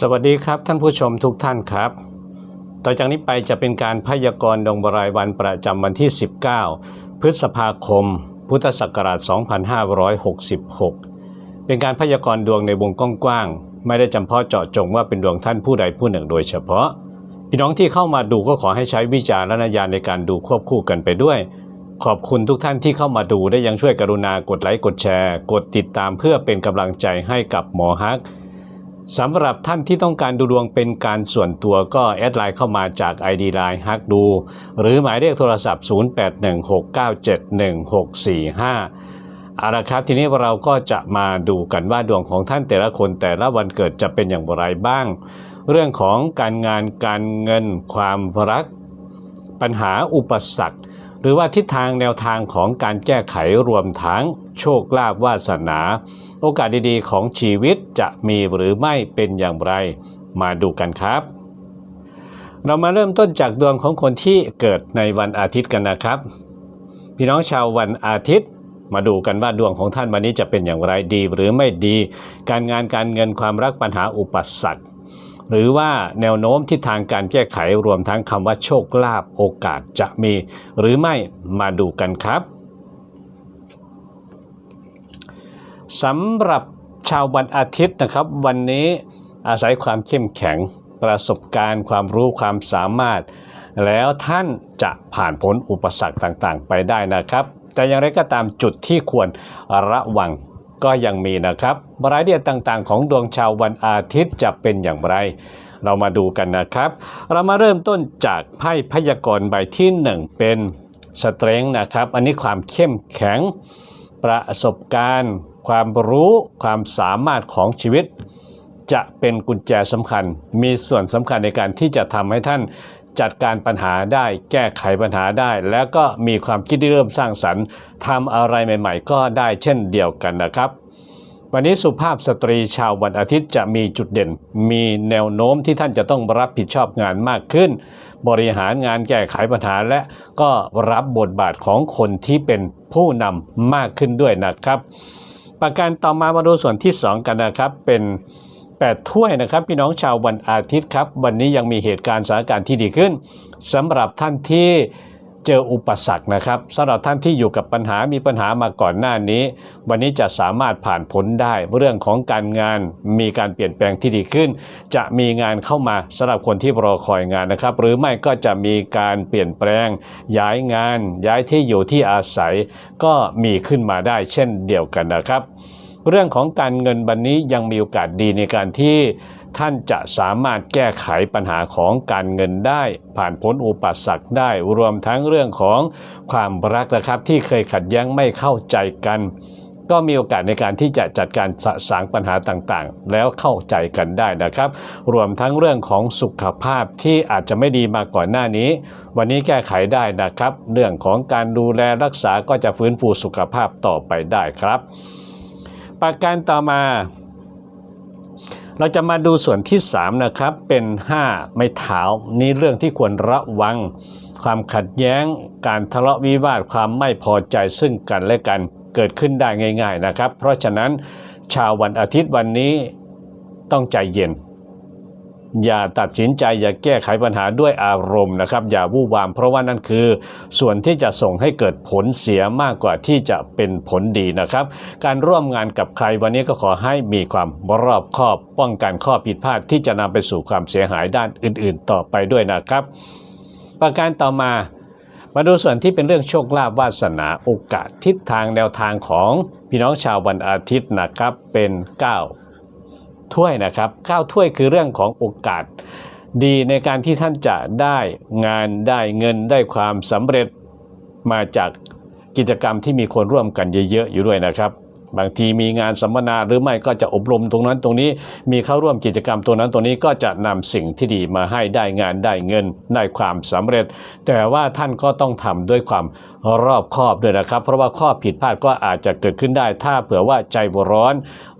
สวัสดีครับท่านผู้ชมทุกท่านครับ ต่อจากนี้ไปจะเป็นการพยากรณ์ดวงบรายวันประจำวันที่ 19 พฤษภาคม พุทธศักราช 2566 เป็นการพยากรณ์ดวงในวงกว้างๆ ไม่ได้จำเพาะเจาะจงว่าเป็นดวงท่านผู้ใดผู้หนึ่งโดยเฉพาะ พี่น้องที่เข้ามาดูก็ขอให้ใช้วิจารณญาณในการดูควบคู่กันไปด้วย ขอบคุณทุกท่านที่เข้ามาดูได้ยังช่วยกรุณากดไลค์กดแชร์ กดติดตามเพื่อเป็นกำลังใจให้กับหมอฮัก สำหรับท่านที่ต้องการดูดวงเป็นการส่วนตัวก็แอดไลน์เข้ามาจาก ID Line ฮักดู หรือหมายเลขโทรศัพท์ 0816971645เอาละครับ ทีนี้เราก็จะมาดูกันว่าดวงของท่านแต่ละคนแต่ละวันเกิดจะเป็นอย่างไรบ้าง เรื่องของการงานการเงินความรัก ปัญหาอุปสรรค หรือว่าทิศทางแนวทางของการแก้ไขรวมทั้ง โชคลาภวาสนา โอกาสดีๆ ของชีวิตจะมีหรือไม่เป็นอย่างไร มาดูกันครับ เรามาเริ่มต้นจากดวงของคนที่เกิดในวันอาทิตย์กันนะครับ พี่น้องชาววันอาทิตย์มาดูกันว่าดวงของท่านวันนี้จะเป็นอย่างไรดีหรือไม่ดี การงานการเงินความรักปัญหาอุปสรรคหรือว่าแนวโน้มทิศทางการแก้ไขรวมทั้งคำว่าโชคลาภโอกาสจะมี หรือไม่มาดูกันครับ สำหรับชาววันอาทิตย์นะครับ วันนี้อาศัยความเข้มแข็งประสบการณ์ ความรู้ความสามารถ แล้วท่านจะผ่านพ้นอุปสรรคต่างๆ ไปได้นะครับ แต่อย่างไรก็ตามจุดที่ควรระวังก็ยังมีนะครับรายละเอียดต่างๆ ของดวงชาววันอาทิตย์จะเป็นอย่างไร เรามาดูกันนะครับ เรามาเริ่มต้นจากไพ่พยากรณ์ใบที่ 1 เป็นสเตรงนะครับ อันนี้ความเข้มแข็งประสบการณ์ ความรู้ความสามารถของชีวิต จะเป็นกุญแจสำคัญ มีส่วนสำคัญในการที่จะทำให้ท่านจัดการปัญหาได้แก้ไขปัญหาได้ แล้วก็มีความคิดที่เริ่มสร้างสรรค์ทำอะไรใหม่ ๆ ก็ได้เช่นเดียวกันนะครับ วันนี้สุภาพสตรีชาววันอาทิตย์จะมีจุดเด่น มีแนวโน้มที่ท่านจะต้องรับผิดชอบงานมากขึ้น บริหารงานแก้ไขปัญหาและก็รับบทบาทของคนที่เป็นผู้นำมากขึ้นด้วยนะครับ ประการต่อมามาดูส่วนที่ 2 กันนะครับ เป็น 8 ถ้วยนะครับ พี่น้องชาววันอาทิตย์ครับ วันนี้ยังมีเหตุการณ์สถานการณ์ที่ดีขึ้นสำหรับท่านที่ เจออุปสรรคนะครับสำหรับท่านที่อยู่กับปัญหามีปัญหามาก่อนหน้านี้ วันนี้จะสามารถผ่านพ้นได้ เรื่องของการงานมีการเปลี่ยนแปลงที่ดีขึ้น จะมีงานเข้ามาสำหรับคนที่รอคอยงานนะครับ หรือไม่ก็จะมีการเปลี่ยนแปลง ย้ายงาน ย้ายที่อยู่ที่อาศัย ก็มีขึ้นมาได้เช่นเดียวกันนะครับ เรื่องของการเงินวันนี้ยังมีโอกาสดีในการที่ ท่านจะสามารถแก้ไขปัญหาของการเงินได้ ผ่านพ้นอุปสรรคได้ รวมทั้งเรื่องของความรักนะครับ ที่เคยขัดแย้งไม่เข้าใจกัน ก็มีโอกาสในการที่จะจัดการสะสางปัญหาต่างๆ แล้วเข้าใจกันได้นะครับ รวมทั้งเรื่องของสุขภาพที่อาจจะไม่ดีมาก่อนหน้านี้ วันนี้แก้ไขได้นะครับ เรื่องของการดูแลรักษาก็จะฟื้นฟูสุขภาพต่อไปได้ครับ ประการต่อมา เราจะมาดูส่วนที่ 3 นะครับ เป็น 5 ไม้เท้านี่เรื่องที่ควรระวัง ความขัดแย้ง การทะเลาะวิวาทความไม่พอใจซึ่งกันและกันเกิดขึ้นได้ง่าย ๆนะครับ เพราะฉะนั้นชาววันอาทิตย์วันนี้ต้องใจเย็น อย่าตัดสินใจอย่าแก้ไขปัญหาด้วยอารมณ์นะครับ อย่าวู่วาม เพราะว่านั่นคือ ส่วนที่จะส่งให้เกิดผลเสียมากกว่าที่จะเป็นผลดีนะครับ การร่วมงานกับใครวันนี้ก็ขอให้มีความรอบคอบป้องกันข้อผิดพลาดที่จะนำไปสู่ความเสียหายด้านอื่น ๆ ต่อไปด้วยนะครับ ประการต่อมา มาดูส่วนที่เป็นเรื่องโชคลาภวาสนาโอกาสทิศทางแนวทางของพี่น้องชาววันอาทิตย์นะครับเป็น 9 ถ้วยนะครับ9ถ้วยคือเรื่องของโอกาส ดีในการที่ท่านจะได้งานได้เงินได้ความสำเร็จมาจากกิจกรรมที่มีคนร่วมกันเยอะๆอยู่ด้วยนะครับ บางทีมีงานสัมมนาหรือไม่ก็จะอบรมตรงนั้นตรงนี้มีเข้าร่วมกิจกรรมตรงนั้นตรงนี้ก็จะนำสิ่งที่ดีมาให้ได้งานได้เงินได้ความสำเร็จ แต่ว่าท่านก็ต้องทำด้วยความรอบคอบด้วยนะครับ เพราะว่าข้อผิดพลาดก็อาจจะเกิดขึ้นได้ ถ้าเผื่อว่าใจร้อน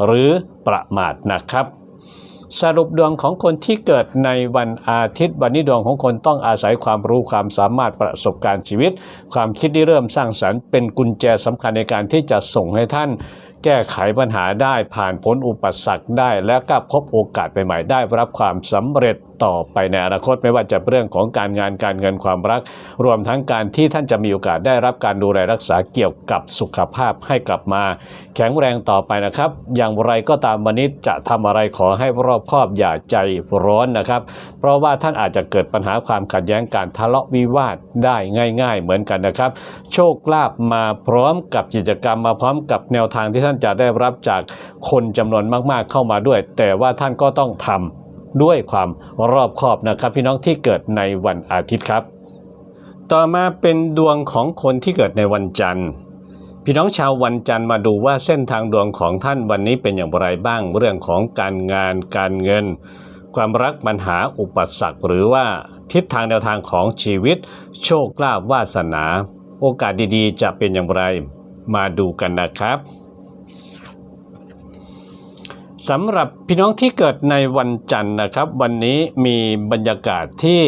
หรือประมาทนะครับสรุปดวงของคนที่เกิดในวันอาทิตย์ วันนี้ดวงของคนต้องอาศัยความรู้ความสามารถประสบการณ์ชีวิต ความคิดที่เริ่มสร้างสรรค์เป็นกุญแจสำคัญในการที่จะส่งให้ท่าน แก้ไขปัญหาได้ผ่านพ้นอุปสรรคได้ และก็พบโอกาสใหม่ๆได้รับความสำเร็จต่อไปในอนาคตไม่ว่าจะเรื่องของการงานการเงินความรัก รวมทั้งการที่ท่านจะมีโอกาสได้รับการดูแลรักษาเกี่ยวกับสุขภาพให้กลับมา แข็งแรงต่อไปนะครับ อย่างไรก็ตามวันนี้จะทำอะไรขอให้รอบคอบอย่าใจร้อนนะครับ เพราะว่าท่านอาจจะเกิดปัญหาความขัดแย้งการทะเลาะวิวาทได้ง่าย ๆ เหมือนกันนะครับ โชคลาภมาพร้อมกับกิจกรรมมาพร้อมกับแนวทางที่ท่านจะได้รับจากคนจำนวนมากๆเข้ามาด้วย แต่ว่าท่านก็ต้องทำ ด้วยความรอบคอบนะครับ พี่น้องที่เกิดในวันอาทิตย์ครับ ต่อมาเป็นดวงของคนที่เกิดในวันจันทร์ พี่น้องชาววันจันทร์มาดูว่าเส้นทางดวงของท่านวันนี้เป็นอย่างไรบ้างเรื่องของการงานการเงินความรักปัญหาอุปสรรคหรือว่าทิศทางแนวทางของชีวิต โชคลาภวาสนา โอกาสดีๆ จะเป็นอย่างไร มาดูกันนะครับ สำหรับพี่น้องที่เกิดในวันจันทร์นะครับ วันนี้มีบรรยากาศที่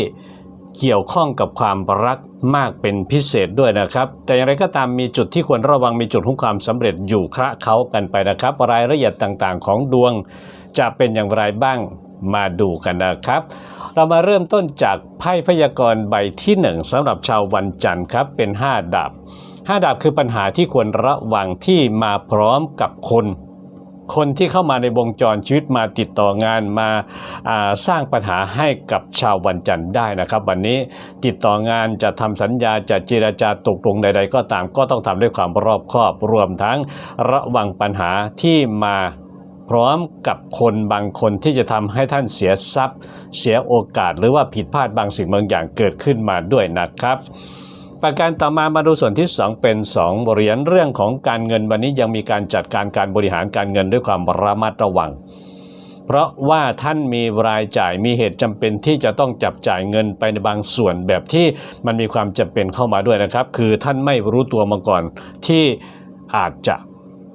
เกี่ยวข้องกับความรักมากเป็นพิเศษด้วยนะครับ แต่อย่างไรก็ตามมีจุดที่ควรระวังมีจุดของความสำเร็จอยู่คระเขากันไปนะครับ รายละเอียดต่างๆ ของดวงจะเป็นอย่างไรบ้างมาดูกันนะครับ เรามาเริ่มต้นจากไพ่พยากรณ์ใบที่หนึ่งสำหรับชาววันจันทร์ครับเป็น 5ดาบ5ดาบคือปัญหาที่ควรระวังที่มาพร้อมกับคน คนที่เข้ามาในวงจรชีวิตมาติดต่องานมาาสร้างปัญหาให้กับชาววันจันทร์ได้นะครับ วันนี้ติดต่องานจะทำสัญญาจะเจรจาตกลงใด ๆ ก็ตามก็ต้องทำด้วยความรอบคอบรวมทั้งระวังปัญหาที่มาพร้อมกับคนบางคนที่จะทำให้ท่านเสียทรัพย์ เสียโอกาส หรือว่าผิดพลาดบางสิ่งบางอย่างเกิดขึ้นมาด้วยนะครับ ประการต่อมามาดูส่วนที่ 2 เป็น2เหรียญเรื่องของการเงินวันนี้ยังมีการจัดการการบริหารการเงินด้วยความระมัดระวัง เพราะว่าท่านมีรายจ่ายมีเหตุจำเป็นที่จะต้องจับจ่ายเงินไปในบางส่วนแบบที่มันมีความจำเป็นเข้ามาด้วยนะครับ คือท่านไม่รู้ตัวมาก่อนที่อาจจะ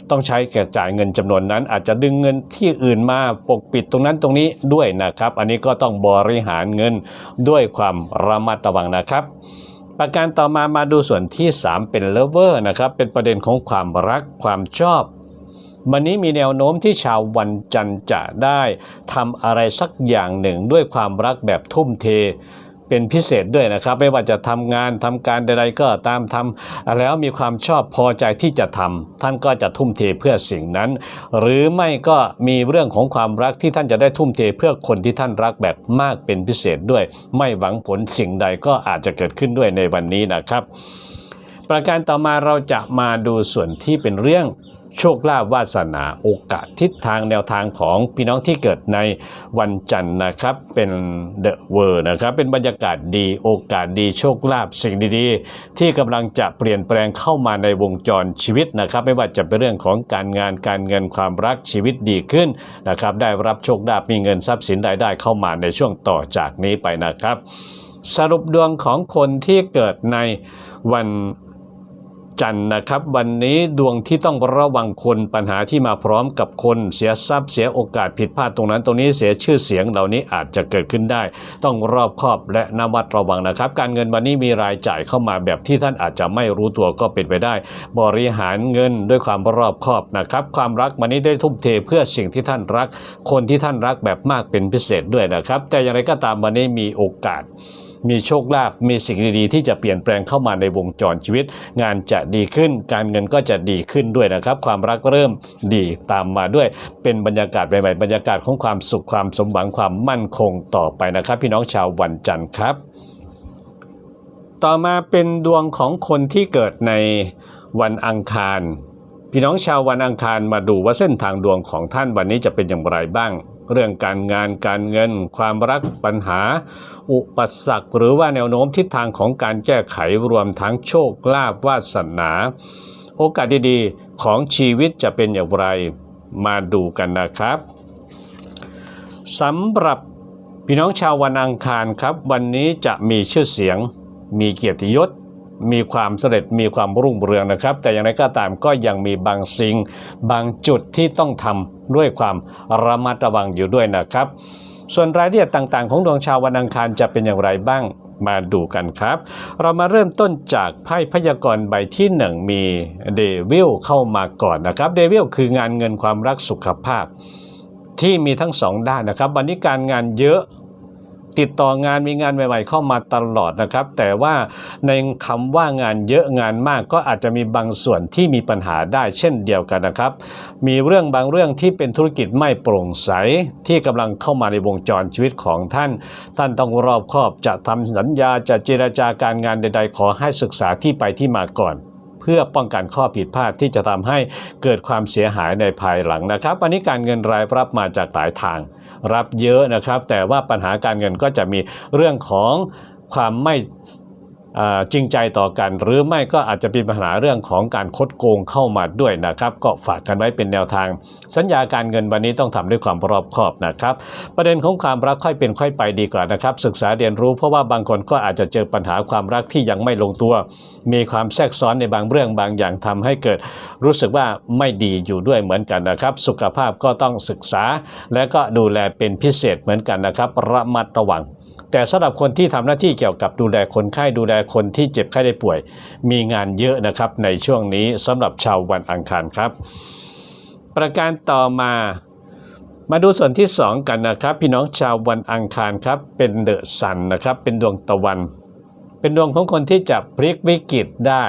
ต้องใช้แก่จ่ายเงินจำนวนนั้น อาจจะดึงเงินที่อื่นมาปกปิดตรงนั้นตรงนี้ด้วยนะครับ อันนี้ก็ต้องบริหารเงินด้วยความระมัดระวังนะครับ ประการต่อมามาดูส่วนที่ 3 เป็นเลเวอร์นะครับ เป็นประเด็นของความรักความชอบ วันนี้มีแนวโน้มที่ชาววันจันทร์จะได้ทำอะไรสักอย่างหนึ่งด้วยความรักแบบทุ่มเท เป็นพิเศษด้วยนะครับ ไม่ว่าจะทำงานทำการใดๆก็ตามทำแล้วมีความชอบพอใจที่จะทำท่านก็จะทุ่มเทเพื่อสิ่งนั้น หรือไม่ก็มีเรื่องของความรักที่ท่านจะได้ทุ่มเทเพื่อคนที่ท่านรักแบบมากเป็นพิเศษด้วย ไม่หวังผลสิ่งใดก็อาจจะเกิดขึ้นด้วยในวันนี้นะครับ ประการต่อมาเราจะมาดูส่วนที่เป็นเรื่อง โชคลาภวาสนาโอกาสทิศทางแนวทางของพี่น้องที่เกิดในวันจันทร์นะครับเป็นเดอะเวอร์นะครับเป็นบรรยากาศดีโอกาสดีโชคลาภสิ่งดีๆ ที่กำลังจะเปลี่ยนแปลงเข้ามาในวงจรชีวิตนะครับ ไม่ว่าจะเป็นเรื่องของการงานการเงินความรักชีวิตดีขึ้นนะครับได้รับโชคลาภมีเงินทรัพย์สินรายได้เข้ามาในช่วงต่อจากนี้ไปนะครับ สรุปดวงของคนที่เกิดในวัน จันทร์นะครับ วันนี้ดวงที่ต้องระวังคนปัญหาที่มาพร้อมกับคนเสียทรัพย์เสียโอกาสผิดพลาดตรงนั้นตรงนี้เสียชื่อเสียงเหล่านี้อาจจะเกิดขึ้นได้ ต้องรอบคอบและนวัดระวังนะครับ การเงินวันนี้มีรายจ่ายเข้ามาแบบที่ท่านอาจจะไม่รู้ตัวก็เป็นไปได้ บริหารเงินด้วยความรอบคอบนะครับความรักวันนี้ได้ทุ่มเทเพื่อสิ่งที่ท่านรัก คนที่ท่านรักแบบมากเป็นพิเศษด้วยนะครับ แต่อย่างไรก็ตามวันนี้มีโอกาส มีโชคลาภมีสิ่งดีๆ ที่จะเปลี่ยนแปลงเข้ามาในวงจรชีวิต งานจะดีขึ้น การเงินก็จะดีขึ้นด้วยนะครับ ความรักเริ่มดีตามมาด้วย เป็นบรรยากาศใหม่ๆบรรยากาศของความสุขความสมหวังความมั่นคงต่อไปนะครับ พี่น้องชาววันจันทร์ครับ ต่อมาเป็นดวงของคนที่เกิดในวันอังคาร พี่น้องชาววันอังคารมาดูว่าเส้นทางดวงของท่านวันนี้จะเป็นอย่างไรบ้าง เรื่องการงานการเงิน ความรักปัญหา อุปสรรคหรือว่าแนวโน้มทิศทางของการแก้ไขรวมทั้งโชคลาภวาสนา โอกาสดีๆ ของชีวิตจะเป็นอย่างไรมาดูกันนะครับสำหรับพี่น้องชาววันอังคารครับ วันนี้จะมีชื่อเสียงมีเกียรติยศ มีความสำเร็จมีความรุ่งเรืองนะครับ แต่อย่างไรก็ตามก็ยังมีบางสิ่ง บางจุดที่ต้องทำด้วยความระมัดระวังอยู่ด้วยนะครับ ส่วนรายละเอียดต่างๆ ของดวงชาววันอังคารจะเป็นอย่างไรบ้างมาดูกันครับ เรามาเริ่มต้นจากไพ่พยากรณ์ใบที่หนึ่งมีเดวิลเข้ามาก่อนนะครับ เดวิลคืองานเงินความรักสุขภาพ ที่มีทั้งสองด้านนะครับ วันนี้การงานเยอะ ติดต่องานมีงานใหม่ ๆ เข้ามาตลอดนะครับ แต่ว่าในคำว่างานเยอะงานมากก็อาจจะมีบางส่วนที่มีปัญหาได้เช่นเดียวกันนะครับ มีเรื่องบางเรื่องที่เป็นธุรกิจไม่โปร่งใสที่กำลังเข้ามาในวงจรชีวิตของท่าน ท่านต้องรอบคอบจะทำสัญญาจะเจราจาการงานใด ๆ ขอให้ศึกษาที่ไปที่มาก่อน เพื่อป้องกันข้อผิดพลาดที่จะทำให้เกิดความเสียหายในภายหลังนะครับอันนี้การเงินรายรับมาจากหลายทาง รับเยอะนะครับ แต่ว่าปัญหาการเงินก็จะมีเรื่องของความไม่ จริงใจต่อกัน หรือไม่ก็อาจจะมีปัญหาเรื่องของการคดโกงเข้ามาด้วยนะครับ ก็ฝากกันไว้เป็นแนวทาง สัญญาการเงินวันนี้ต้องทำด้วยความรอบคอบนะครับ ประเด็นของความรักค่อยเป็นค่อยไปดีกว่านะครับ ศึกษาเรียนรู้เพราะว่าบางคนก็อาจจะเจอปัญหาความรักที่ยังไม่ลงตัว มีความแทรกซ้อนในบางเรื่องบางอย่างทำให้เกิด รู้สึกว่าไม่ดีอยู่ด้วยเหมือนกันนะครับ สุขภาพก็ต้องศึกษา และก็ดูแลเป็นพิเศษเหมือนกันนะครับ ระมัดระวัง แต่สำหรับคนที่ทำหน้าที่เกี่ยวกับดูแลคนไข้ดูแลคนที่เจ็บไข้ได้ป่วย มีงานเยอะนะครับในช่วงนี้สำหรับชาววันอังคารครับ ประการต่อมามาดูส่วนที่ 2 กันนะครับ พี่น้องชาววันอังคารครับ เป็นเดอะซันนะครับ เป็นดวงตะวัน เป็นดวงของคนที่จะพลิกวิกฤตได้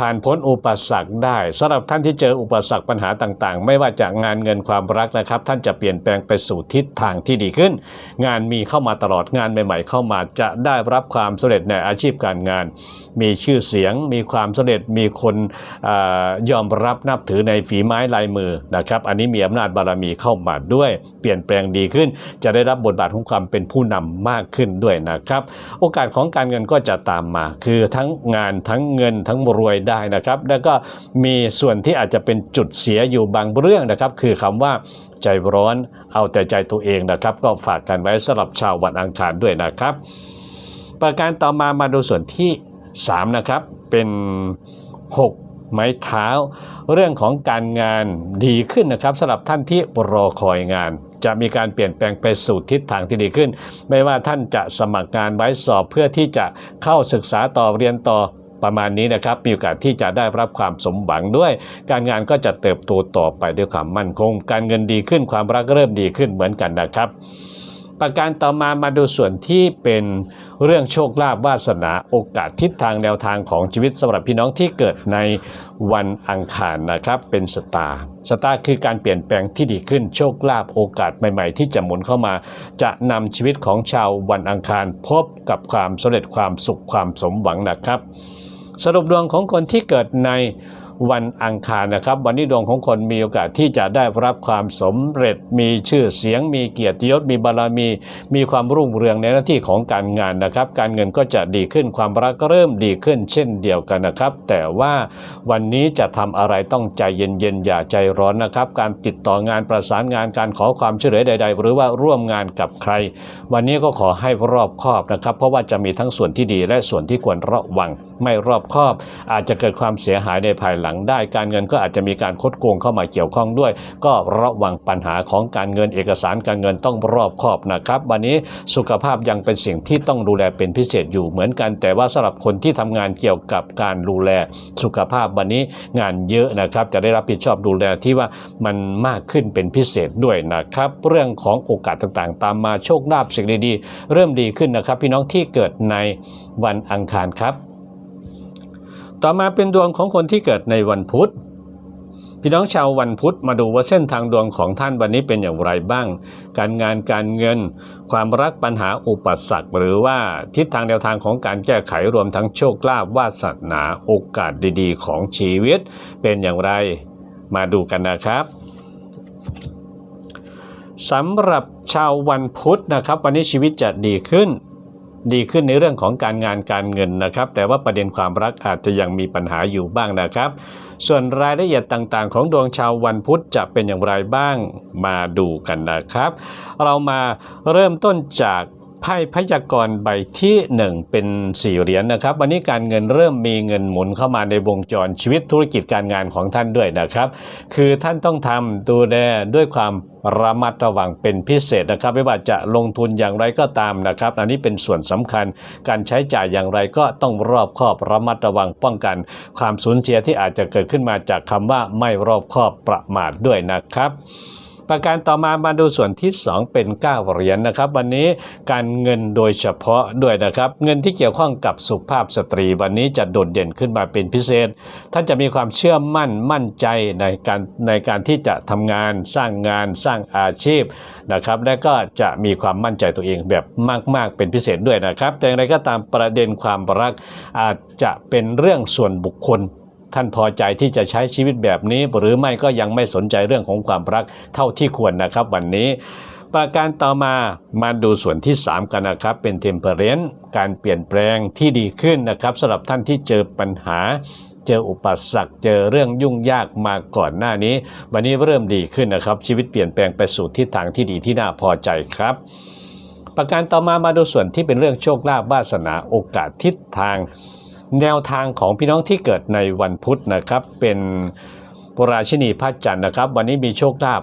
ผ่านพ้นอุปสรรคได้สำหรับท่านที่เจออุปสรรคปัญหาต่างๆ ไม่ว่าจากงานเงินความรักนะครับ ท่านจะเปลี่ยนแปลงไปสู่ทิศทางที่ดีขึ้น งานมีเข้ามาตลอดงานใหม่ ๆ เข้ามาจะได้รับความสำเร็จในอาชีพการงานมีชื่อเสียง มีความสำเร็จมีคนอยอมรับนับถือในฝีไม้ลายมือนะครับอันนี้มีอำนาจบารมีเข้ามาด้วยเปลี่ยนแปลงดีขึ้น จะได้รับบทบาทของความเป็นผู้นำมากขึ้นด้วยนะครับโอกาสของการเงินก็จะตามมา คือทั้งงานทั้งเงินทั้งรวยได้นะครับ แล้วก็มีส่วนที่อาจจะเป็นจุดเสียอยู่บางเรื่องนะครับ คือคำว่าใจร้อนเอาแต่ใจตัวเองนะครับ ก็ฝากกันไว้สำหรับชาววันอังคารด้วยนะครับ ประการต่อมามาดูส่วนที่ 3นะครับเป็น 6 ไม้เท้า เรื่องของการงานดีขึ้นนะครับสำหรับท่านที่รอคอยงาน จะมีการเปลี่ยนแปลงไปสู่ทิศทางที่ดีขึ้น ไม่ว่าท่านจะสมัครงานไว้สอบเพื่อที่จะเข้าศึกษาต่อเรียนต่อประมาณนี้นะครับมีโอกาสที่จะได้รับความสมหวังด้วย การงานก็จะเติบโตต่อไปด้วยความมั่นคง การเงินดีขึ้นความรักเริ่มดีขึ้นเหมือนกันนะครับ ประการต่อมามาดูส่วนที่เป็น เรื่องโชคลาภวาสนาโอกาสทิศทางแนวทางของชีวิตสำหรับพี่น้องที่เกิดในวันอังคารนะครับ เป็นสตาร์สตาร์คือการเปลี่ยนแปลงที่ดีขึ้นโชคลาภโอกาสใหม่ ๆ ที่จะหมุนเข้ามา จะนำชีวิตของชาววันอังคาร พบกับความสำเร็จความสุขความสมหวังนะครับ สรุปดวงของคนที่เกิดใน วันอังคารนะครับ วันนี้ดวงของคนมีโอกาสที่จะได้รับความสำเร็จ มีชื่อเสียง มีเกียรติยศ มีบารมี มีความรุ่งเรืองในหน้าที่ของการงานนะครับ การเงินก็จะดีขึ้น ความรักก็เริ่มดีขึ้น เช่นเดียวกันนะครับ แต่ว่าวันนี้จะทำอะไรต้องใจเย็นๆ อย่าใจร้อนนะครับ การติดต่องานประสานงาน การขอความช่วยเหลือใด ๆ หรือว่าร่วมงานกับใคร วันนี้ก็ขอให้รอบคอบนะครับ เพราะว่าจะมีทั้งส่วนที่ดีและส่วนที่ควรระวัง ไม่รอบคอบ อาจจะเกิดความเสียหายในภายหลังได้ การเงินก็อาจจะมีการคดโกงเข้ามาเกี่ยวข้องด้วย ก็ระวังปัญหาของการเงินเอกสารการเงินต้องรอบคอบนะครับ วันนี้สุขภาพยังเป็นสิ่งที่ต้องดูแลเป็นพิเศษอยู่เหมือนกัน แต่ว่าสำหรับคนที่ทำงานเกี่ยวกับการดูแลสุขภาพวันนี้งานเยอะนะครับ จะได้รับผิดชอบดูแลที่ว่ามันมากขึ้นเป็นพิเศษด้วยนะครับ เรื่องของโอกาสต่างๆ ตามมาโชคลาภสิ่งดีๆเริ่มดีขึ้นนะครับ พี่น้องที่เกิดในวันอังคารครับ ต่อมาเป็นดวงของคนที่เกิดในวันพุธ พี่น้องชาววันพุธมาดูว่าเส้นทางดวงของท่านวันนี้เป็นอย่างไรบ้าง การงานการเงิน ความรักปัญหาอุปสรรค หรือว่าทิศทางแนวทางของการแก้ไขรวมทั้งโชคลาภวาสนาโอกาสดีๆ ของชีวิต เป็นอย่างไรมาดูกันนะครับสำหรับชาววันพุธนะครับ วันนี้ชีวิตจะดีขึ้น ดีขึ้นในเรื่องของการงานการเงินนะครับ แต่ว่าประเด็นความรักอาจจะยังมีปัญหาอยู่บ้างนะครับ ส่วนรายละเอียดต่างๆ ของดวงชาววันพุธจะเป็นอย่างไรบ้างมาดูกันนะครับ เรามาเริ่มต้นจาก ไพ่พยากรณ์ใบที่หนึ่งเป็นสี่เหรียญนะครับ วันนี้การเงินเริ่มมีเงินหมุนเข้ามาในวงจรชีวิตธุรกิจการงานของท่านด้วยนะครับ คือท่านต้องทำดูแลด้วยความระมัดระวังเป็นพิเศษนะครับ ไม่ว่าจะลงทุนอย่างไรก็ตามนะครับ อันนี้เป็นส่วนสำคัญการใช้จ่ายอย่างไรก็ต้องรอบคอบระมัดระวังป้องกัน ความสูญเสียที่อาจจะเกิดขึ้นมาจากคำว่าไม่รอบคอบประมาทด้วยนะครับ ประการต่อมามาดูส่วนที่ 2 เป็น9เหรียญนะครับ วันนี้การเงินโดยเฉพาะด้วยนะครับ เงินที่เกี่ยวข้องกับสุภาพสตรี วันนี้จะโดดเด่นขึ้นมาเป็นพิเศษ ท่านจะมีความเชื่อมั่นมั่นใจในการในการที่จะทำงานสร้างงานสร้างอาชีพนะครับ และก็จะมีความมั่นใจตัวเองแบบมาก ๆ เป็นพิเศษด้วยนะครับ แต่อย่างไรก็ตามประเด็นความรักอาจจะเป็นเรื่องส่วนบุคคล ท่านพอใจที่จะใช้ชีวิตแบบนี้ หรือไม่ก็ยังไม่สนใจเรื่องของความรักเท่าที่ควรนะครับ วันนี้ ประการต่อมามาดูส่วนที่ 3 กันนะครับ เป็นเทมเพเรนต์การเปลี่ยนแปลงที่ดีขึ้นนะครับสำหรับท่านที่เจอปัญหาเจออุปสรรคเจอเรื่องยุ่งยากมาก่อนหน้านี้ วันนี้เริ่มดีขึ้นนะครับ ชีวิตเปลี่ยนแปลงไปสู่ทิศทางที่ดีที่น่าพอใจครับ ประการต่อมามาดูส่วนที่เป็นเรื่องโชคลาภวาสนาโอกาสทิศทาง แนวทางของพี่น้องที่เกิดในวันพุธนะครับ เป็นปราชินีพระจันทร์นะครับ วันนี้มีโชคลาภ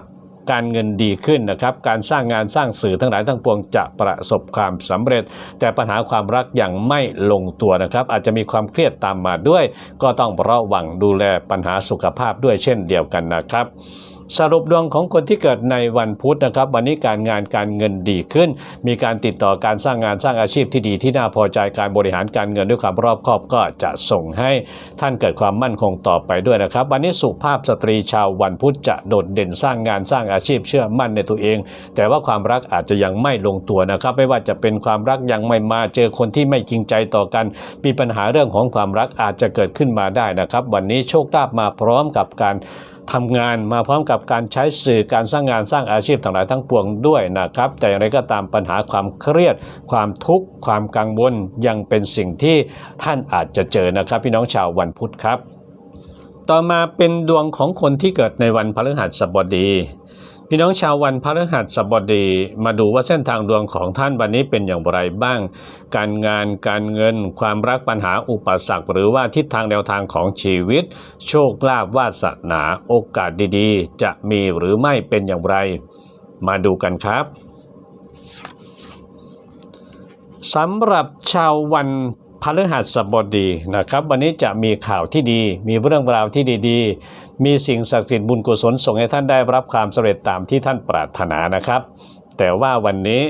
การเงินดีขึ้นนะครับ การสร้างงานสร้างสื่อทั้งหลายทั้งปวงจะประสบความสำเร็จ แต่ปัญหาความรักยังไม่ลงตัวนะครับ อาจจะมีความเครียดตามมาด้วย ก็ต้องระวังดูแลปัญหาสุขภาพด้วยเช่นเดียวกันนะครับ สรุปดวงของคนที่เกิดในวันพุธนะครับ วันนี้การงานการเงินดีขึ้น มีการติดต่อการสร้างงานสร้างอาชีพที่ดีที่น่าพอใจการบริหารการเงินด้วยความรอบคอบก็จะส่งให้ท่านเกิดความมั่นคงต่อไปด้วยนะครับ วันนี้สุภาพสตรีชาววันพุธจะโดดเด่นสร้างงานสร้างอาชีพเชื่อมั่นในตัวเอง แต่ว่าความรักอาจจะยังไม่ลงตัวนะครับ ไม่ว่าจะเป็นความรักยังไม่มาเจอคนที่ไม่จริงใจต่อกัน มีปัญหาเรื่องของความรักอาจจะเกิดขึ้นมาได้นะครับ วันนี้โชคลาภมาพร้อมกับการ ทำงานมาพร้อมกับการใช้สื่อการสร้างงานสร้างอาชีพทั้งหลายทั้งปวงด้วยนะครับ แต่อย่างไรก็ตามปัญหาความเครียด ความทุกข์ ความกังวลยังเป็นสิ่งที่ท่านอาจจะเจอนะครับ พี่น้องชาววันพุธครับ ต่อมาเป็นดวงของคนที่เกิดในวันพฤหัสบดี พี่น้องชาววันพฤหัสบดีมาดูว่าเส้นทางดวงของท่านวันนี้เป็นอย่างไรบ้าง การงานการเงิน ความรักปัญหาอุปสรรค หรือว่าทิศทางแนวทางของชีวิต โชคลาภวาสนาโอกาสดีๆ จะมีหรือไม่เป็นอย่างไร มาดูกันครับสำหรับชาววันพฤหัสบดีนะครับ วันนี้จะมีข่าวที่ดี มีเรื่องราวที่ดี ๆ มีสิ่งศักดิ์สิทธิ์บุญกุศลส่งให้ท่านได้รับความสำเร็จตามที่ท่านปรารถนานะครับ แต่ว่าวันนี้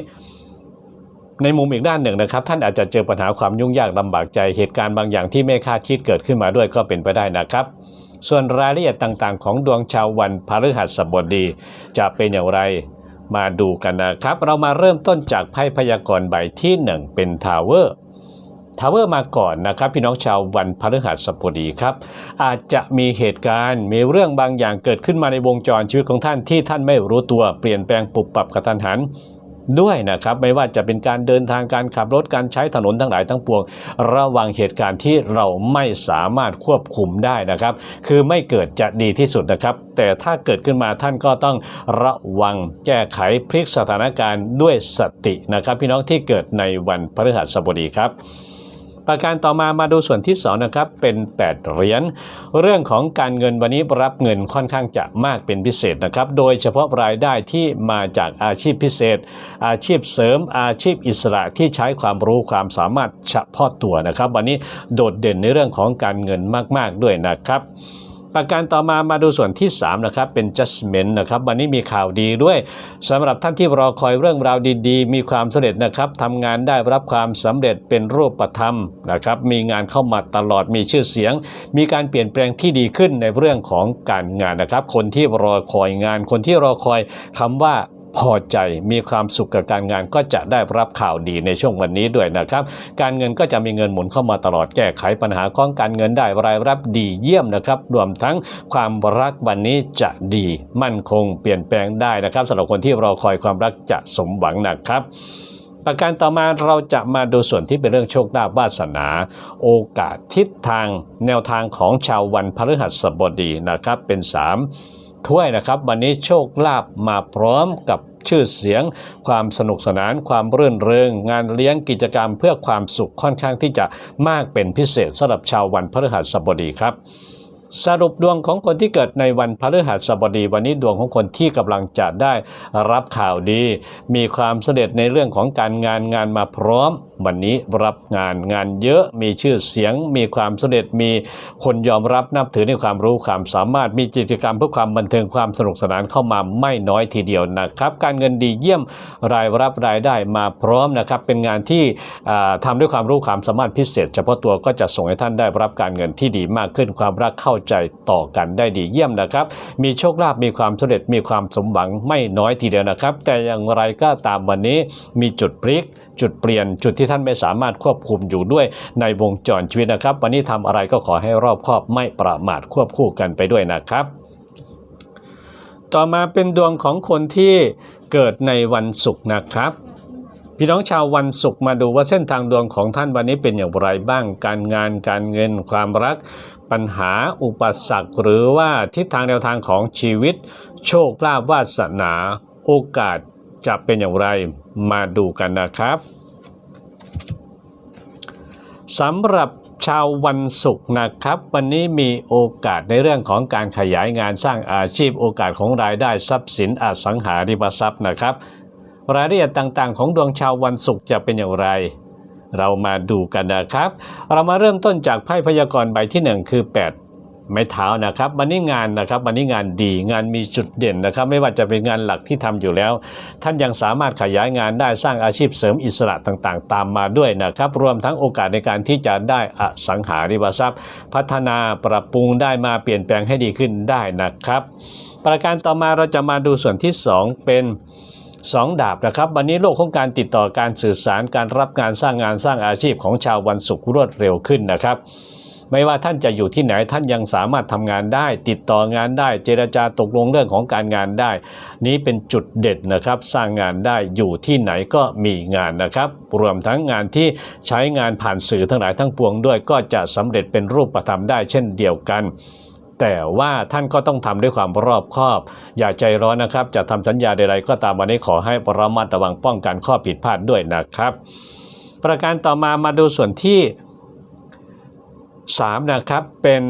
ในมุมอีกด้านหนึ่งนะครับ ท่านอาจจะเจอปัญหาความยุ่งยากลำบากใจเหตุการณ์บางอย่างที่ไม่คาดคิดเกิดขึ้นมาด้วยก็เป็นไปได้นะครับ ส่วนรายละเอียดต่างๆ ของดวงชาววันพฤหัสบดี จะเป็นอย่างไรมาดูกันนะครับ เรามาเริ่มต้นจากไพ่พยากรณ์ใบที่ 1 เป็นทาวเวอร์ ทาวเวอร์มาก่อนนะครับ พี่น้องชาววันพฤหัสบดีครับ อาจจะมีเหตุการณ์มีเรื่องบางอย่างเกิดขึ้นมาในวงจรชีวิตของท่านที่ท่านไม่รู้ตัวเปลี่ยนแปลงปรับปรับกระทันหันด้วยนะครับไม่ว่าจะเป็นการเดินทางการขับรถการใช้ถนนทั้งหลายทั้งปวง ระวังเหตุการณ์ที่เราไม่สามารถควบคุมได้นะครับ คือไม่เกิดจะดีที่สุดนะครับ แต่ถ้าเกิดขึ้นมาท่านก็ต้องระวังแก้ไขพลิกสถานการณ์ด้วยสตินะครับ พี่น้องที่เกิดในวันพฤหัสบดีครับ ประการต่อมามาดูส่วนที่2นะครับเป็น 8 เหรียญเรื่องของการเงินวันนี้รับเงินค่อนข้างจะมากเป็นพิเศษนะครับ โดยเฉพาะรายได้ที่มาจากอาชีพพิเศษ อาชีพเสริมอาชีพอิสระที่ใช้ความรู้ความสามารถเฉพาะตัวนะครับ วันนี้โดดเด่นในเรื่องของการเงินมาก ๆด้วยนะครับ ประการต่อมามาดูส่วนที่3นะครับเป็น judgment นะครับวันนี้มีข่าวดีด้วยสำหรับท่านที่รอคอยเรื่องราวดีๆ มีความสำเร็จนะครับทำงานได้รับความสำเร็จเป็นรูปธรรมนะครับมีงานเข้ามาตลอดมีชื่อเสียง มีการเปลี่ยนแปลงที่ดีขึ้นในเรื่องของการงานนะครับ คนที่รอคอยงาน คนที่รอคอยคำว่า พอใจมีความสุขกับการงานก็จะได้รับข่าวดีในช่วงวันนี้ด้วยนะครับ การเงินก็จะมีเงินหมุนเข้ามาตลอดแก้ไขปัญหาของการเงินได้รายรับดีเยี่ยมนะครับรวมทั้งความรักวันนี้จะดีมั่นคงเปลี่ยนแปลงได้นะครับสำหรับคนที่รอคอยความรักจะสมหวังนะครับประการต่อมาเราจะมาดูส่วนที่เป็นเรื่องโชคลาภวาสนา โอกาสทิศทาง แนวทางของชาววันพฤหัสบดีนะครับเป็น 3 ถ้วยนะครับ วันนี้โชคลาภมาพร้อมกับชื่อเสียง ความสนุกสนาน ความรื่นเริง งานเลี้ยงกิจกรรมเพื่อความสุขค่อนข้างที่จะมากเป็นพิเศษสำหรับชาววันพฤหัสบดีครับสรุปดวงของคนที่เกิดในวันพฤหัสบดี วันนี้ดวงของคนที่กำลังจะได้รับข่าวดี มีความเสำเร็จในเรื่องของการงานงานมาพร้อม วันนี้รับงานงานเยอะมีชื่อเสียง มีความสำเร็จมีคนยอมรับนับถือในความรู้ความสามารถมีกิจกรรมเพื่อความบันเทิงความสนุกสนานเข้ามาไม่น้อยทีเดียวนะครับ การเงินดีเยี่ยมรายรับรายได้มาพร้อมนะครับ เป็นงานที่อ่าทำด้วยความรู้ความสามารถพิเศษ เฉพาะตัวก็จะส่งให้ท่านได้รับการเงินที่ดีมากขึ้นความรักเข้าใจต่อกันได้ดีเยี่ยมนะครับ มีโชคลาภมีความสำเร็จมีความสมหวังไม่น้อยทีเดียวนะครับ แต่อย่างไรก็ตามวันนี้มีจุดพลิก จุดเปลี่ยนจุดที่ท่านไม่สามารถควบคุมอยู่ด้วยในวงจรชีวิตนะครับ วันนี้ทำอะไรก็ขอให้รอบคอบไม่ประมาทควบคู่กันไปด้วยนะครับ ต่อมาเป็นดวงของคนที่เกิดในวันศุกร์นะครับพี่น้องชาววันศุกร์มาดูว่าเส้นทางดวงของท่านวันนี้เป็นอย่างไรบ้าง การงานการเงินความรัก ปัญหาอุปสรรค หรือว่าทิศทางแนวทางของชีวิต โชคลาภวาสนา โอกาส จะเป็นอย่างไรมาดูกันนะครับสำหรับชาววันศุกร์นะครับ วันนี้มีโอกาสในเรื่องของการขยายงานสร้างอาชีพโอกาสของรายได้ทรัพย์สินอสังหาริมทรัพย์นะครับ รายละเอียดต่างๆ ของดวงชาววันศุกร์จะเป็นอย่างไร เรามาดูกันนะครับ เรามาเริ่มต้นจากไพ่พยากรณ์ใบที่ 1 คือ 8 ไม้เท้านะครับวันนี้งานนะครับวันนี้งานดีงานมีจุดเด่นนะครับ ไม่ว่าจะเป็นงานหลักที่ทำอยู่แล้ว ท่านยังสามารถขยายงานได้สร้างอาชีพเสริมอิสระต่างๆ ตามมาด้วยนะครับ รวมทั้งโอกาสในการที่จะได้อสังหาริมทรัพย์ พัฒนาปรับปรุงได้มาเปลี่ยนแปลงให้ดีขึ้นได้นะครับ ประการต่อมาเราจะมาดูส่วนที่ 2 เป็นสองดาบนะครับวันนี้โลกของการติดต่อการสื่อสารการรับงานสร้างงานสร้างอาชีพของชาววันศุกร์รวดเร็วขึ้นนะครับ ไม่ว่าท่านจะอยู่ที่ไหนท่านยังสามารถทำงานได้ ติดต่องานได้ เจรจาตกลงเรื่องของการงานได้ นี้เป็นจุดเด่นนะครับ สร้างงานได้อยู่ที่ไหนก็มีงานนะครับ รวมทั้งงานที่ใช้งานผ่านสื่อทั้งหลายทั้งปวงด้วย ก็จะสำเร็จเป็นรูปธรรมได้เช่นเดียวกันแต่ว่าท่านก็ต้องทำด้วยความรอบคอบ อย่าใจร้อนนะครับ จะทำสัญญาใดๆก็ตามวันนี้ขอให้ระมัดระวังป้องกันข้อผิดพลาดด้วยนะครับ ประการต่อมามาดูส่วนที่ 3นะครับเป็น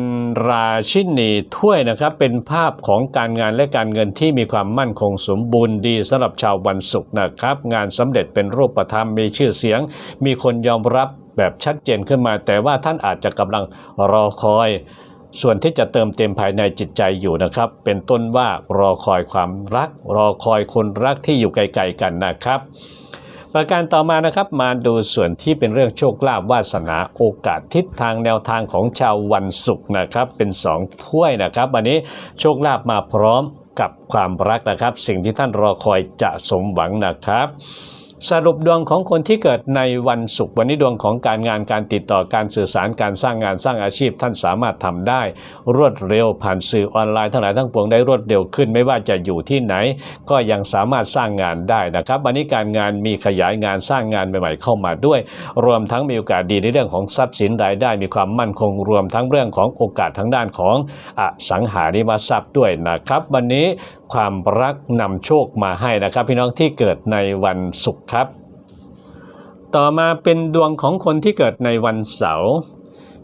ราชินีถ้วยนะครับเป็นภาพของการงานและการเงินที่มีความมั่นคงสมบูรณ์ดีสำหรับชาววันศุกร์นะครับ งานสำเร็จเป็นรูปธรรมมีชื่อเสียง มีคนยอมรับแบบชัดเจนขึ้นมา แต่ว่าท่านอาจจะกำลังรอคอย ส่วนที่จะเติมเต็มภายในจิตใจอยู่นะครับ เป็นต้นว่ารอคอยความรัก รอคอยคนรักที่อยู่ไกลๆกันนะครับ ประการต่อมานะครับมาดูส่วนที่เป็นเรื่องโชคลาภวาสนาโอกาสทิศทางแนวทางของชาววันศุกร์นะครับเป็นสองถ้วยนะครับ วันนี้โชคลาภมาพร้อมกับความรักนะครับ สิ่งที่ท่านรอคอยจะสมหวังนะครับ สรุปดวงของคนที่เกิดในวันศุกร์วันนี้ดวงของการงานการติดต่อการสื่อสารการสร้างงานสร้างอาชีพท่านสามารถทำได้ รวดเร็วผ่านสื่อออนไลน์ทั้งหลายทั้งปวงได้รวดเร็วขึ้นไม่ว่าจะอยู่ที่ไหน ก็ยังสามารถสร้างงานได้นะครับวันนี้การงานมีขยายงานสร้างงานใหม่ๆเข้ามาด้วย รวมทั้งมีโอกาสดีในเรื่องของทรัพย์สินรายได้มีความมั่นคงรวมทั้งเรื่องของโอกาสทางด้านของอสังหาริมทรัพย์ด้วยนะครับ วันนี้ ความรักนำโชคมาให้นะครับ พี่น้องที่เกิดในวันศุกร์ครับ ต่อมาเป็นดวงของคนที่เกิดในวันเสาร์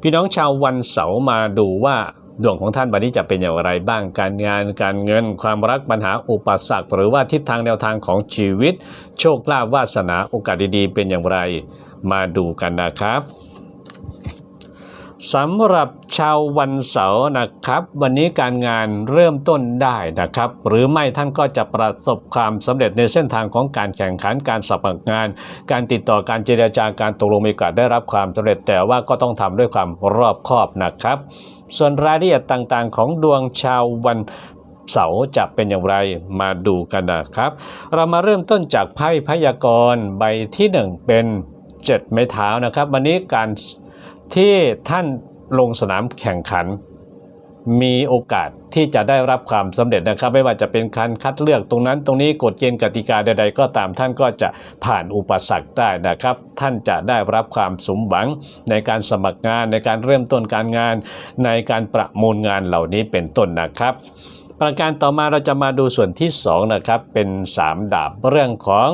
พี่น้องชาววันเสาร์มาดูว่าดวงของท่านวันนี้จะเป็นอย่างไรบ้างการงานการเงิน ความรักปัญหาอุปสรรคหรือว่าทิศทางแนวทางของชีวิต โชคลาภวาสนาโอกาสดีๆ เป็นอย่างไร มาดูกันนะครับ สำหรับชาววันเสาร์นะครับ วันนี้การงานเริ่มต้นได้นะครับ หรือไม่ท่านก็จะประสบความสำเร็จในเส้นทางของการแข่งขันการสมัครงาน การติดต่อการเจรจาการตกลงมีโอกาสได้รับความสำเร็จ แต่ว่าก็ต้องทำด้วยความรอบคอบนะครับ ส่วนรายละเอียดต่างๆ ของดวงชาววันเสาร์จะเป็นอย่างไรมาดูกันนะครับ เรามาเริ่มต้นจากไพ่พยากรณ์ใบที่หนึ่งเป็นเจ็ดไม้เท้านะครับ วันนี้การ ที่ท่านลงสนามแข่งขัน มีโอกาสที่จะได้รับความสำเร็จนะครับ ไม่ว่าจะเป็นการคัดเลือกตรงนั้น ตรงนี้กฎเกณฑ์กติกาใด ๆ ก็ตามท่านก็จะผ่านอุปสรรคได้นะครับ ท่านจะได้รับความสมหวังในการสมัครงานในการเริ่มต้นการงาน ในการประมูลงานเหล่านี้เป็นต้นนะครับ ประการต่อมาเราจะมาดูส่วนที่สองนะครับเป็น3ดาบเรื่องของ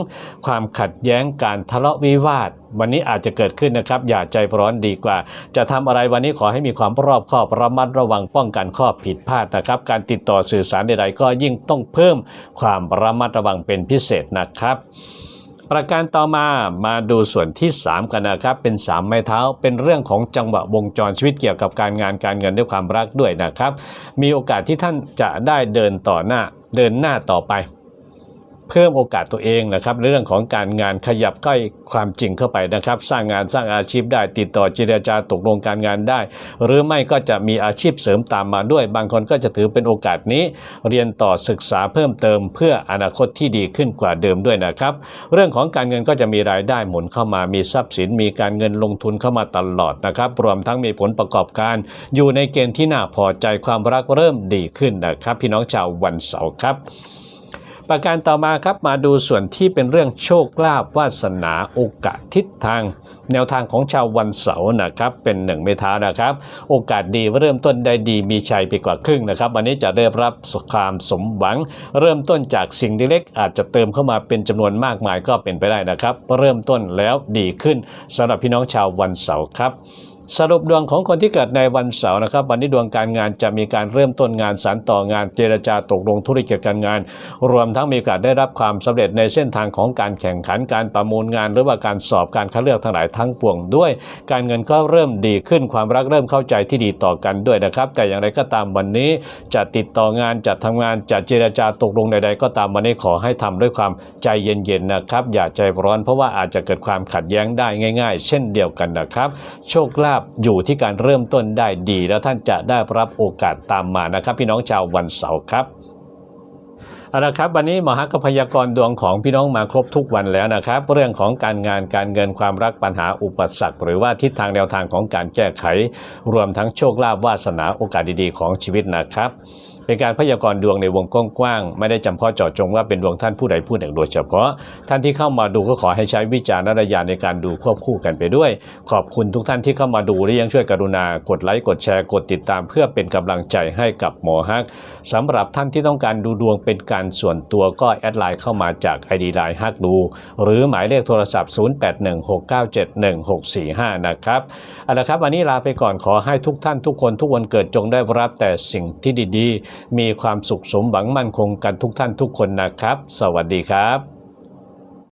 ความขัดแย้งการทะเลาะวิวาท วันนี้อาจจะเกิดขึ้นนะครับ อย่าใจร้อนดีกว่า จะทำอะไรวันนี้ขอให้มีความรอบคอบระมัดระวังป้องกันข้อผิดพลาดนะครับ การติดต่อสื่อสารใดๆก็ยิ่งต้องเพิ่มความระมัดระวังเป็นพิเศษนะครับ ประการต่อมามาดูส่วนที่ 3 กันนะครับ เป็น 3 ไม้เท้า เป็นเรื่องของจังหวะวงจรชีวิตเกี่ยวกับการงานการเงินด้วยความรักด้วยนะครับ มีโอกาสที่ท่านจะได้เดินต่อหน้าเดินหน้าต่อไป เพิ่มโอกาสตัวเองนะครับในเรื่องของการงานขยับใกล้ความจริงเข้าไปนะครับ สร้างงานสร้างอาชีพได้ติดต่อเจรจาตกลงการงานได้ หรือไม่ก็จะมีอาชีพเสริมตามมาด้วย บางคนก็จะถือเป็นโอกาสนี้ เรียนต่อศึกษาเพิ่มเติม เพื่ออนาคตที่ดีขึ้นกว่าเดิมด้วยนะครับ เรื่องของการเงินก็จะมีรายได้หมุนเข้ามามีทรัพย์สินมีการเงินลงทุนเข้ามาตลอดนะครับรวมทั้งมีผลประกอบการ อยู่ในเกณฑ์ที่น่าพอใจความรักเริ่มดีขึ้นนะครับ พี่น้องชาววันเสาร์ครับ ประการต่อมาครับมาดูส่วนที่เป็นเรื่องโชคลาภวาสนาโอกาสทิศทาง แนวทางของชาววันเสาร์นะครับเป็นหนึ่งเมษานนะครับ โอกาสดีเริ่มต้นได้ดีมีชัยไปกว่าครึ่งนะครับ วันนี้จะได้รับความสมหวัง เริ่มต้นจากสิ่งเล็กๆอาจจะเติมเข้ามาเป็นจำนวนมากมายก็เป็นไปได้นะครับ เริ่มต้นแล้วดีขึ้นสำหรับพี่น้องชาววันเสาร์ครับ สรุปดวงของคนที่เกิดในวันเสาร์นะครับ วันนี้ดวงการงานจะมีการเริ่มต้นงานสารต่องานเจรจาตกลงธุรกิจการงาน รวมทั้งมีโอกาสได้รับความสำเร็จในเส้นทางของการแข่งขันการประมูลงาน หรือว่าการสอบการคัดเลือกทั้งหลายทั้งปวงด้วย การเงินก็เริ่มดีขึ้นความรักเริ่มเข้าใจที่ดีต่อกันด้วยนะครับ แต่อย่างไรก็ตามวันนี้จะติดต่องานจะทำงานจะเจรจาตกลงใด ๆ ก็ตามวันนี้ขอให้ทำด้วยความใจเย็นๆนะครับ อย่าใจร้อนเพราะว่าอาจจะเกิดความขัดแย้งได้ง่าย ๆ เช่นเดียวกันนะครับ โชคลาภอยู่ที่การเริ่มต้นได้ดี แล้วท่านจะได้รับโอกาสตามมานะครับ พี่น้องชาววันเสาร์ครับเอาละครับวันนี้หมหากพยากรดวงของพี่น้องมาครบทุกวันแล้วนะครับ เรื่องของการงานการเงินความรักปัญหาอุปสรรค หรือว่าทิศทางแนวทางของการแก้ไข รวมทั้งโชคลาภวาสนาโอกาสดีๆ ของชีวิตนะครับ เป็นการพยากรณ์ดวงในวงกว้างๆไม่ได้จำเพาะเจาะจงว่าเป็นดวงท่านผู้ใดผู้หนึ่งโดยเฉพาะ ท่านที่เข้ามาดูก็ขอให้ใช้วิจารณญาณในการดูควบคู่กันไปด้วย ขอบคุณทุกท่านที่เข้ามาดูและยังช่วยกรุณากดไลค์กดแชร์กดติดตามเพื่อเป็นกำลังใจให้กับหมอฮักสำหรับท่านที่ต้องการดูดวงเป็นการส่วนตัวก็แอดไลน์เข้ามาจาก ID ไลน์ฮักดู หรือหมายเลขโทรศัพท์ 0816971645 นะครับเอาละครับวันนี้ลาไปก่อนขอให้ทุกท่านทุกคนทุกวันเกิดจงได้รับแต่สิ่งที่ดีๆมีความสุขสมหวังมั่นคงกันทุกท่านทุกคนนะครับ สวัสดีครับ